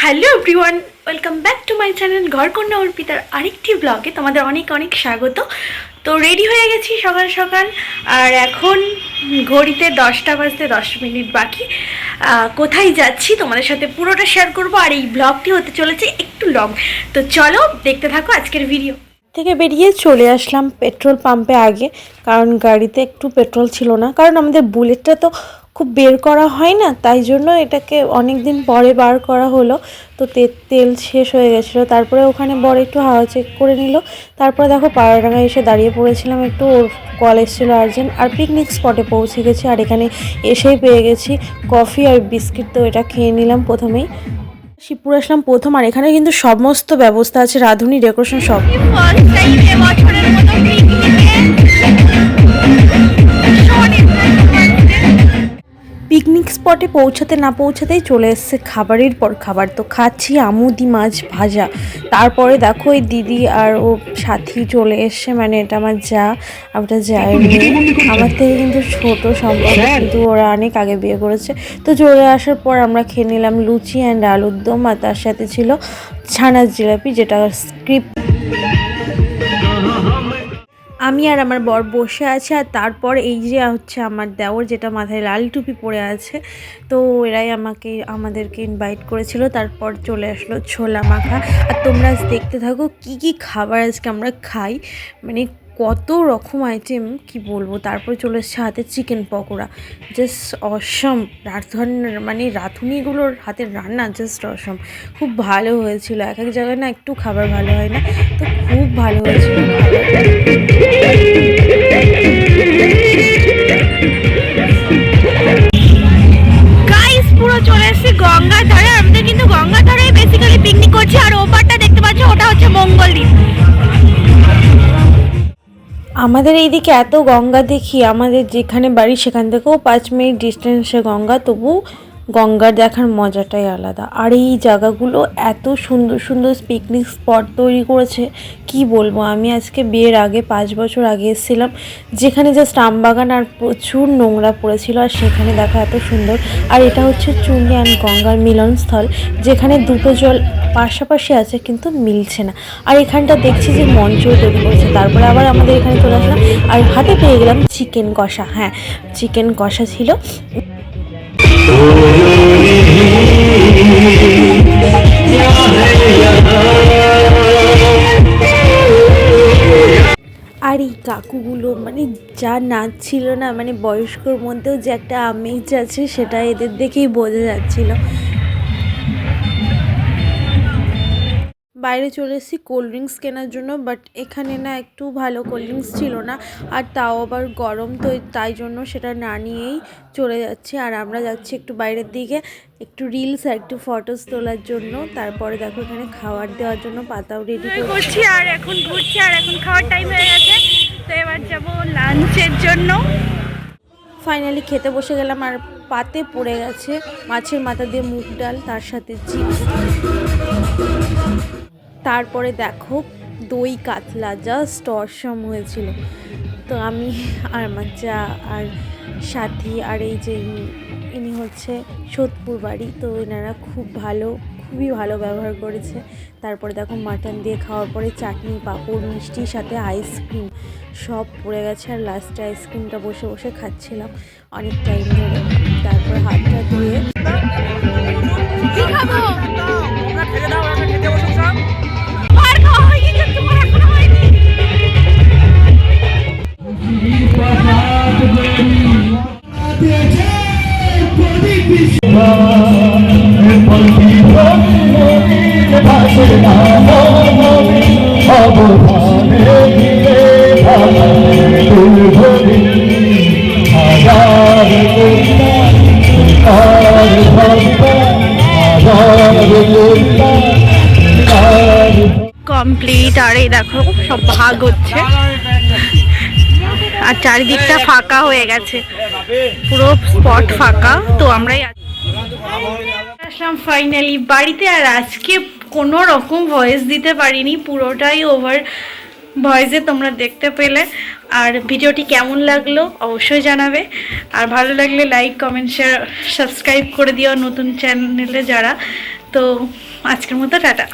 Hello everyone welcome back to my channel ঘরকন্যা অর্পিতার আরেকটি ব্লগে তোমাদের অনেক অনেক স্বাগত। তো রেডি হয়ে গেছি সকাল সকাল, আর এখন ঘড়িতে দশটা বাজতে দশ মিনিট বাকি। কোথায় যাচ্ছি তোমাদের সাথে পুরোটা শেয়ার করব, আর এই ব্লগটি হতে চলেছে একটু লং তো চলো দেখতে থাকো আজকের ভিডিও থেকে বেরিয়ে চলে আসলাম পেট্রোল পাম্পে আগে, কারণ গাড়িতে একটু পেট্রোল ছিল না। কারণ আমাদের বুলেটটা তো খুব বের করা হয় না, তাই জন্য এটাকে অনেক দিন পরে বার করা হলো। তো তেল শেষ হয়ে গেছিল, তারপরে ওখানে বড় একটু হাওয়া চেক করে নিল। তারপরে দেখো পাড়াডাঙ্গায় এসে দাঁড়িয়ে পড়েছিলাম, একটু ওর কল এসেছিল আর্জেন্ট, আর পিকনিক স্পটে পৌঁছে গেছি, আর এখানে এসেই পেয়ে গেছি কফি আর বিস্কিট তো এটা খেয়ে নিলাম প্রথমেই। শিবপুর আসলাম প্রথম, আর এখানে কিন্তু সমস্ত ব্যবস্থা আছে, রাঁধুনি ডেকোরেশন সব। স্পটে পৌঁছাতে না পৌঁছাতেই চলে এসছে খাবারের পর খাবার। তো খাচ্ছি আমুদি মাছ ভাজা। তারপরে দেখো এই দিদি আর ও সাথী চলে এসছে মানে এটা আমার যা আমরা যাই আমার থেকে কিন্তু ছোট সম্পর্ক কিন্তু ওরা অনেক আগে বিয়ে করেছে। তো চলে আসার পর আমরা খেয়ে নিলাম লুচি অ্যান্ড আলুর দম আর তার সাথে ছিল ছানার জিলাপি যেটা স্ক্রিপ্ট আমি আর আমার বর বসে আছে আর তারপর এই যে হচ্ছে আমার দেওর যেটা মাথায় লাল টুপি পরে আছে, তো এরাই আমাকে, আমাদেরকে ইনভাইট করেছিল, তারপর চলে আসলো ছোলা মাখা। আর তোমরা দেখতে থাকো কি কি খাবার আজকে আমরা খাই। মানে কত রকম আইটেম কি বলব? তারপর চলে এসছে হাতে চিকেন পকোড়া। জাস্ট অসম রাধন মানে রাঁধুনিগুলোর হাতের রান্না জাস্ট অসম খুব ভালো হয়েছিল। এক এক জায়গায় না একটু খাবার ভালো হয় না, তো খুব ভালো হয়েছিল আমাদের এইদিকে এত গঙ্গা দেখি, আমাদের যেখানে বাড়ি সেখান থেকেও পাঁচ মিনিট ডিস্টেন্সে গঙ্গা, তবু গঙ্গার দেখার মজাটাই আলাদা। আর এই জায়গাগুলো এত সুন্দর সুন্দর পিকনিক স্পট তৈরি করেছে, কি বলব? আমি আজকে বিয়ের আগে পাঁচ বছর আগে এসেছিলাম, যেখানে জাস্ট আমবাগান আর প্রচুর নোংরা পড়েছিল আর সেখানে দেখা এত সুন্দর। আর এটা হচ্ছে চুঙ্গি অ্যান্ড গঙ্গার মিলনস্থল, যেখানে দুটো জল পাশাপাশি আছে কিন্তু মিলছে না। আর এখানটা দেখছি যে মঞ্চ তৈরি করেছে, তারপরে আবার আমাদের এখানে চলে আসলাম। আর হাতে পেয়ে গেলাম চিকেন কষা হ্যাঁ চিকেন কষা ছিল। আর এই কাকুগুলো মানে যা নাচ ছিল না মানে বয়স্কর মধ্যেও যে একটা আমেজ আছে, সেটা এদের দেখেই বোঝা যাচ্ছিল। বাইরে চলে এসেছি কোল্ড ড্রিঙ্কস কেনার জন্য বাট এখানে না একটু ভালো কোল্ড ড্রিঙ্কস ছিল না। আর তাও আবার গরম তো তাই জন্য সেটা না নিয়েই চলে যাচ্ছি। আর আমরা যাচ্ছি একটু বাইরের দিকে একটু রিলস আর একটু ফটোস তোলার জন্য। তারপরে দেখো এখানে খাবার দেওয়ার জন্য পাতাও রেডি করছি। আর এখন ঘুরছি আর এখন খাওয়ার টাইম হয়ে গেছে। তো এবার যাব লাঞ্চের জন্য। ফাইনালি খেতে বসে গেলাম আর পাতে পড়ে গেছে মাছের মাথা দিয়ে মুগ ডাল তার সাথে চিপস তারপরে দেখো দই কাতলা জাস্ট অসম হয়েছিল। তো আমি আর আমার চা আর সাথী আর এই যে ইনি- ইনি হচ্ছে সোদপুর বাড়ি, তো এনারা খুব ভালো, খুবই ভালো ব্যবহার করেছে। তারপরে দেখো মাটন দিয়ে খাওয়ার পরে চাটনি, পাঁপড়, মিষ্টির সাথে আইসক্রিম, সব পড়ে গেছে আর লাস্টে আইসক্রিমটা বসে বসে খাচ্ছিলাম অনেক টাইম ধরে। তারপর হাতটা ধুয়ে কমপ্লিট, আর এই দেখো, সব ভাগ হচ্ছে। আর চারিদিকটা ফাঁকা হয়ে গেছে। পুরো স্পট ফাঁকা, তো আমরাই আসলাম ফাইনালি বাড়িতে আর আজকে কোনো রকম ভয়েস দিতে পারিনি, পুরোটাই ওভার ভয়েসে তোমরা দেখতে পেলে। আর ভিডিওটি কেমন লাগল অবশ্যই জানাবে। আর ভালো লাগলে লাইক কমেন্ট শেয়ার সাবস্ক্রাইব করে দিও নতুন চ্যানেলে যারা। তো আজকের মতো টাটা।